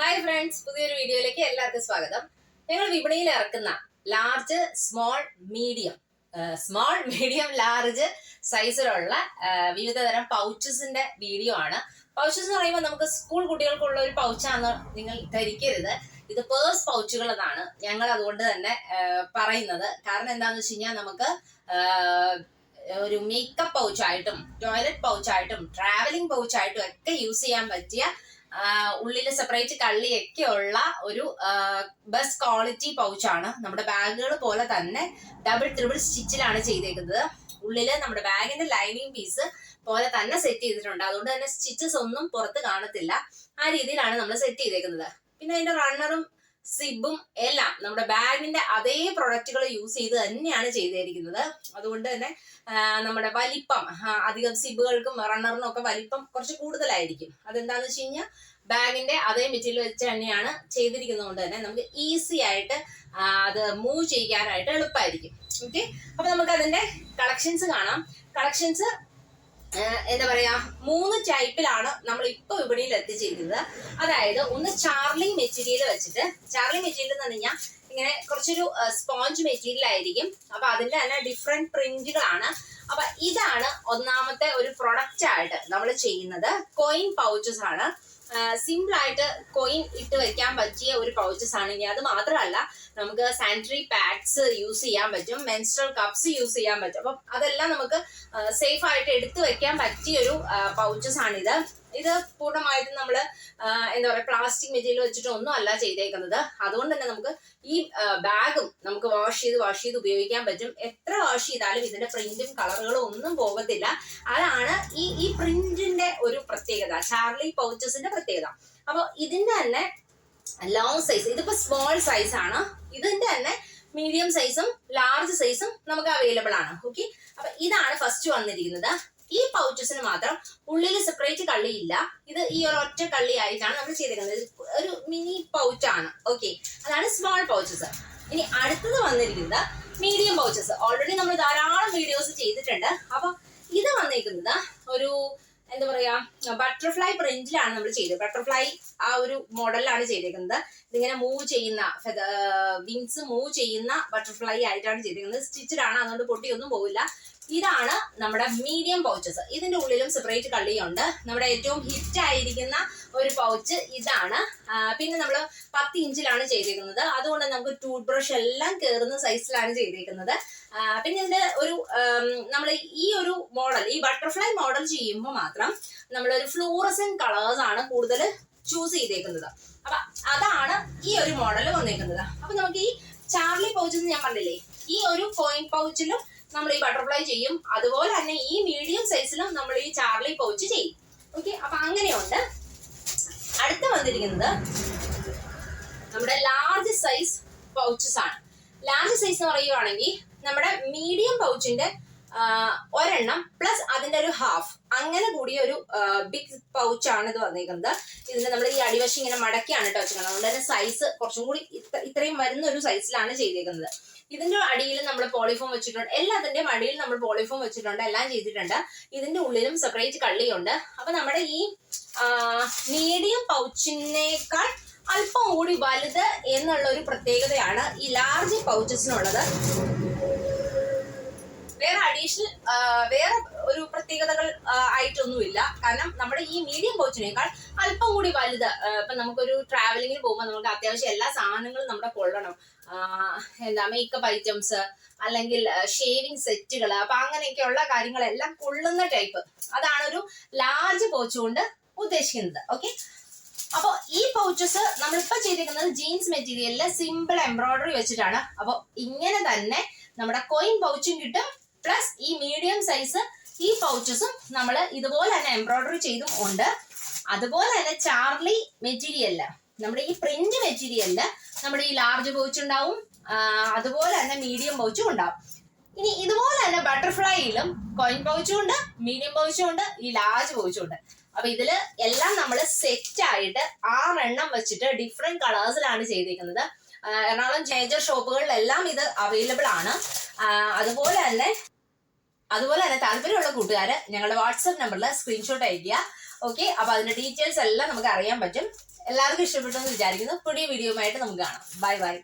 Hi friends പുതിയൊരു വീഡിയോയിലേക്ക് എല്ലാവർക്കും സ്വാഗതം. ഞങ്ങൾ വിപണിയിൽ ഇറക്കുന്ന large small medium small medium large സൈസിലുള്ള വിവിധ തരം പൗച്ചസിന്റെ വീഡിയോ ആണ്. പൗച്ചസ് എന്ന് പറയുമ്പോൾ നമുക്ക് സ്കൂൾ കുട്ടികൾക്കുള്ള ഒരു പൗച്ചാന്ന് നിങ്ങൾ ധരിക്കരുത്. ഇത് പേഴ്സ് പൗച്ചുകൾ എന്നാണ് ഞങ്ങൾ അതുകൊണ്ട് തന്നെ പറയുന്നത്. കാരണം എന്താണെന്ന് വെച്ച് കഴിഞ്ഞാൽ നമുക്ക് ഒരു മേക്കപ്പ് പൗച്ചായിട്ടും ടോയ്ലറ്റ് പൗച്ചായിട്ടും ട്രാവലിംഗ് പൗച്ചായിട്ടും ഒക്കെ യൂസ് ചെയ്യാൻ പറ്റിയ ഉള്ളിൽ സെപ്പറേറ്റ് കള്ളിയൊക്കെ ഉള്ള ഒരു ബെസ്റ്റ് ക്വാളിറ്റി പൗച്ചാണ് നമ്മുടെ ബാഗുകൾ പോലെ തന്നെ ഡബിൾ ട്രിപ്പിൾ സ്റ്റിച്ചിലാണ് ചെയ്തേക്കുന്നത്. ഉള്ളിൽ നമ്മുടെ ബാഗിന്റെ ലൈനിങ് പീസ് പോലെ തന്നെ സെറ്റ് ചെയ്തിട്ടുണ്ട്. അതുകൊണ്ട് തന്നെ സ്റ്റിച്ചസ് ഒന്നും പുറത്ത് കാണത്തില്ല. ആ രീതിയിലാണ് നമ്മൾ സെറ്റ് ചെയ്തേക്കുന്നത്. പിന്നെ അതിന്റെ റണ്ണറും സിബും എല്ലാം നമ്മുടെ ബാഗിന്റെ അതേ പ്രൊഡക്റ്റുകൾ യൂസ് ചെയ്ത് തന്നെയാണ് ചെയ്തിരിക്കുന്നത്. അതുകൊണ്ട് തന്നെ നമ്മുടെ വലിപ്പം അധികം സിബുകൾക്കും റണ്ണറിനും ഒക്കെ വലിപ്പം കുറച്ച് കൂടുതലായിരിക്കും. അതെന്താന്ന് വെച്ച് കഴിഞ്ഞാൽ ബാഗിന്റെ അതേ മെറ്റീരിയൽ വെച്ച് തന്നെയാണ് ചെയ്തിരിക്കുന്നത് കൊണ്ട് തന്നെ നമുക്ക് ഈസി ആയിട്ട് അത് മൂവ് ചെയ്യാനായിട്ട് എളുപ്പമായിരിക്കും ഓക്കെ? അപ്പൊ നമുക്ക് അതിന്റെ കളക്ഷൻസ് കാണാം. കളക്ഷൻസ് എന്താ പറയാ മൂന്ന് ടൈപ്പിലാണ് നമ്മൾ ഇപ്പൊ വിപണിയിൽ എത്തിച്ചിരിക്കുന്നത്. അതായത് ഒന്ന് ചാർലി മെറ്റീരിയൽ വെച്ചിട്ട് ചാർലി മെറ്റീരിയൽ എന്ന് പറഞ്ഞാൽ ഇങ്ങനെ കുറച്ചൊരു സ്പോഞ്ച് മെറ്റീരിയൽ ആയിരിക്കും. അപ്പൊ അതിന്റെ തന്നെ ഡിഫറെന്റ് പ്രിന്റുകളാണ്. അപ്പൊ ഇതാണ് ഒന്നാമത്തെ ഒരു പ്രൊഡക്റ്റ് ആയിട്ട് നമ്മൾ ചെയ്യുന്നത്. കോയിൻ പൗച്ചസ് ആണ്. സിമ്പിൾ ആയിട്ട് കോയിൻ ഇട്ട് വെക്കാൻ പറ്റിയ ഒരു പൗച്ചസ് ആണ് ഇനി. അത് മാത്രമല്ല നമുക്ക് സാനിറ്ററി പാഡ്സ് യൂസ് ചെയ്യാൻ പറ്റും മെൻസ്ട്രൽ കപ്സ് യൂസ് ചെയ്യാൻ പറ്റും. അപ്പം അതെല്ലാം നമുക്ക് സേഫ് ആയിട്ട് എടുത്തു വെക്കാൻ പറ്റിയ ഒരു പൗച്ചസ് ആണിത് ഇത്. പൂർണമായിട്ടും നമ്മൾ എന്താ പറയുക പ്ലാസ്റ്റിക് മെറ്റീരിയൽ വെച്ചിട്ട് ഒന്നും അല്ല ചെയ്തേക്കുന്നത്. അതുകൊണ്ട് തന്നെ നമുക്ക് ഈ ബാഗും നമുക്ക് വാഷ് ചെയ്ത് വാഷ് ചെയ്ത് ഉപയോഗിക്കാൻ പറ്റും. എത്ര വാഷ് ചെയ്താലും ഇതിന്റെ പ്രിന്റും കളറുകളും ഒന്നും പോകത്തില്ല. അതാണ് ഈ ഈ പ്രിന്റിന്റെ ഒരു പ്രത്യേകത. ചാർലി പൗച്ചസിന്റെ പ്രത്യേകത അപ്പോൾ ഇതിന്റെ തന്നെ ലോങ് സൈസ് ഇതിപ്പോ സ്മോൾ സൈസ് ആണ്. ഇതിന്റെ തന്നെ മീഡിയം സൈസും ലാർജ് സൈസും നമുക്ക് അവൈലബിൾ ആണ്. ഓക്കെ അപ്പൊ ഇതാണ് ഫസ്റ്റ് വന്നിരിക്കുന്നത്. ഈ പൗച്ചസിന് മാത്രം ഉള്ളിൽ സെപ്പറേറ്റ് കള്ളിയില്ല ഇത് ഈ ഒരു ഒറ്റ കള്ളി ആയിട്ടാണ് നമ്മൾ ചെയ്തിരിക്കുന്നത് ഒരു മിനി ആണ്. ഓക്കെ അതാണ് സ്മോൾ പൗച്ചസ് ഇനി അടുത്തത് വന്നിരിക്കുന്നത് മീഡിയം പൗച്ചസ് ഓൾറെഡി നമ്മൾ ധാരാളം വീഡിയോസ് ചെയ്തിട്ടുണ്ട്. അപ്പൊ ഇത് വന്നിരിക്കുന്നത് ഒരു എന്താ പറയാ ബട്ടർഫ്ലൈ പ്രിന്റിലാണ് നമ്മൾ ചെയ്തത്. ബട്ടർഫ്ലൈ ആ ഒരു മോഡലിലാണ് ചെയ്തിരിക്കുന്നത് ഇതിങ്ങനെ മൂവ് ചെയ്യുന്ന വിങ്സ് മൂവ് ചെയ്യുന്ന ബട്ടർഫ്ലൈ ആയിട്ടാണ് ചെയ്തിരിക്കുന്നത് സ്റ്റിച്ചഡ് ആണ് അതുകൊണ്ട് പൊട്ടിയൊന്നും പോവില്ല. ഇതാണ് നമ്മുടെ മീഡിയം പൗച്ചസ് ഇതിന്റെ ഉള്ളിലും സെപ്പറേറ്റ് കള്ളിയുണ്ട്. നമ്മുടെ ഏറ്റവും ഹിറ്റ് ആയിരിക്കുന്ന ഒരു പൗച്ച് ഇതാണ്. പിന്നെ നമ്മൾ പത്ത് ഇഞ്ചിലാണ് ചെയ്തിരിക്കുന്നത് അതുകൊണ്ട് നമുക്ക് ടൂത്ത് ബ്രഷ് എല്ലാം കയറുന്ന സൈസിലാണ് ചെയ്തിരിക്കുന്നത് പിന്നെ ഇതിന്റെ ഒരു നമ്മൾ ഈ ഒരു മോഡൽ ഈ ബട്ടർഫ്ലൈ മോഡൽ ചെയ്യുമ്പോൾ മാത്രം നമ്മൾ ഒരു ഫ്ലൂറസൻ കളേഴ്സ് ആണ് കൂടുതൽ ചൂസ് ചെയ്തേക്കുന്നത്. അപ്പൊ അതാണ് ഈ ഒരു മോഡൽ വന്നേക്കുന്നത്. അപ്പൊ നമുക്ക് ഈ ചാർലി പൗച്ച് ഞാൻ പറഞ്ഞില്ലേ ഈ ഒരു കോയിൻ പൗച്ചിലും നമ്മൾ ഈ ബട്ടർഫ്ലൈ ചെയ്യും. അതുപോലെ തന്നെ ഈ മീഡിയം സൈസിലും നമ്മൾ ഈ ചാർലി പൗച്ച് ചെയ്യും. ഓക്കെ അപ്പൊ അങ്ങനെയുണ്ട്. അടുത്ത വന്നിരിക്കുന്നത് നമ്മുടെ ലാർജ് സൈസ് പൗച്ചസ് ആണ്. ലാർജ് സൈസ് എന്ന് പറയുവാണെങ്കിൽ നമ്മുടെ മീഡിയം പൗച്ചിന്റെ ഒരെണ്ണം പ്ലസ് അതിന്റെ ഒരു ഹാഫ് അങ്ങനെ കൂടിയ ഒരു ബിഗ് പൗച്ച് ആണ് ഇത് വന്നിരിക്കുന്നത് ഇതിന്റെ നമ്മൾ ഈ അടിവശം ഇങ്ങനെ മടക്കിയാണ് കേട്ടോ വെച്ചിരിക്കുന്നത്. അതുകൊണ്ട് തന്നെ സൈസ് കുറച്ചും കൂടി ഇത്രയും വരുന്ന ഒരു സൈസിലാണ് ചെയ്തിരിക്കുന്നത് ഇതിന്റെ അടിയിൽ നമ്മൾ പോളിഫോം വെച്ചിട്ടുണ്ട്. എല്ലാത്തിന്റെയും അടിയിൽ നമ്മൾ പോളിഫോം വെച്ചിട്ടുണ്ട്. എല്ലാം ചെയ്തിട്ടുണ്ട്. ഇതിന്റെ ഉള്ളിലും സെപ്പറേറ്റ് കള്ളിയുണ്ട്. അപ്പൊ നമ്മുടെ ഈ മീഡിയം പൗച്ചിനേക്കാൾ അല്പം കൂടി വലുത് എന്നുള്ള ഒരു പ്രത്യേകതയാണ് ഈ ലാർജ് പൗച്ചസിനുള്ളത് വേറെ അഡീഷണൽ വേറെ ഒരു പ്രത്യേകതകൾ ആയിട്ടൊന്നുമില്ല. കാരണം നമ്മുടെ ഈ മീഡിയം കോച്ചിനേക്കാൾ അല്പം കൂടി വലുത് ഇപ്പൊ നമുക്കൊരു ട്രാവലിങ്ങിന് പോകുമ്പോൾ നമുക്ക് അത്യാവശ്യം എല്ലാ സാധനങ്ങളും നമ്മുടെ കൊള്ളണം. എന്താ മേക്കപ്പ് ഐറ്റംസ് അല്ലെങ്കിൽ ഷേവിങ് സെറ്റുകൾ അപ്പൊ അങ്ങനെയൊക്കെയുള്ള കാര്യങ്ങളെല്ലാം കൊള്ളുന്ന ടൈപ്പ് അതാണ് ഒരു ലാർജ് പൗച്ച് കൊണ്ട് ഉദ്ദേശിക്കുന്നത്. ഓക്കെ അപ്പോൾ ഈ പൗച്ചസ് നമ്മളിപ്പോ ചെയ്തിരിക്കുന്നത് ജീൻസ് മെറ്റീരിയലിൽ സിമ്പിൾ എംബ്രോയിഡറി വെച്ചിട്ടാണ്. അപ്പോൾ ഇങ്ങനെ തന്നെ നമ്മുടെ കോയിൻ പൗച്ചും കിട്ടും. പ്ലസ് ഈ മീഡിയം സൈസ് ഈ പൗച്ചസും നമ്മൾ ഇതുപോലെ തന്നെ എംബ്രോയിഡറി ചെയ്തും ഉണ്ട്. അതുപോലെ തന്നെ ചാർലി മെറ്റീരിയലിൽ നമ്മുടെ ഈ പ്രിന്റ് മെറ്റീരിയലിൽ നമ്മുടെ ഈ ലാർജ് പൗച്ച് ഉണ്ടാവും അതുപോലെ തന്നെ മീഡിയം പൗച്ചും ഉണ്ടാവും. ഇനി ഇതുപോലെ തന്നെ ബട്ടർഫ്ലൈയിലും കോയിൻ പൗച്ചും ഉണ്ട് മീഡിയം പൗച്ചും ഉണ്ട് ഈ ലാർജ് പൗച്ചും ഉണ്ട്. അപ്പൊ ഇതിൽ എല്ലാം നമ്മൾ സെറ്റ് ആയിട്ട് ആറെണ്ണം വെച്ചിട്ട് ഡിഫറെന്റ് കളേഴ്സിലാണ് ചെയ്തിരിക്കുന്നത് എറണാകുളം മേജർ ഷോപ്പുകളിലെല്ലാം ഇത് അവൈലബിൾ ആണ്. അതുപോലെ തന്നെ അതുപോലെ തന്നെ താല്പര്യമുള്ള കൂട്ടുകാര് ഞങ്ങളുടെ വാട്സപ്പ് നമ്പറിൽ സ്ക്രീൻഷോട്ട് അയക്കുക ഓക്കെ അപ്പൊ അതിന്റെ ഡീറ്റെയിൽസ് എല്ലാം നമുക്ക് അറിയാൻ പറ്റും. എല്ലാവർക്കും ഇഷ്ടപ്പെട്ടു എന്ന് വിചാരിക്കുന്നു. പുതിയ വീഡിയോ ആയിട്ട് നമുക്ക് കാണാം. Bye bye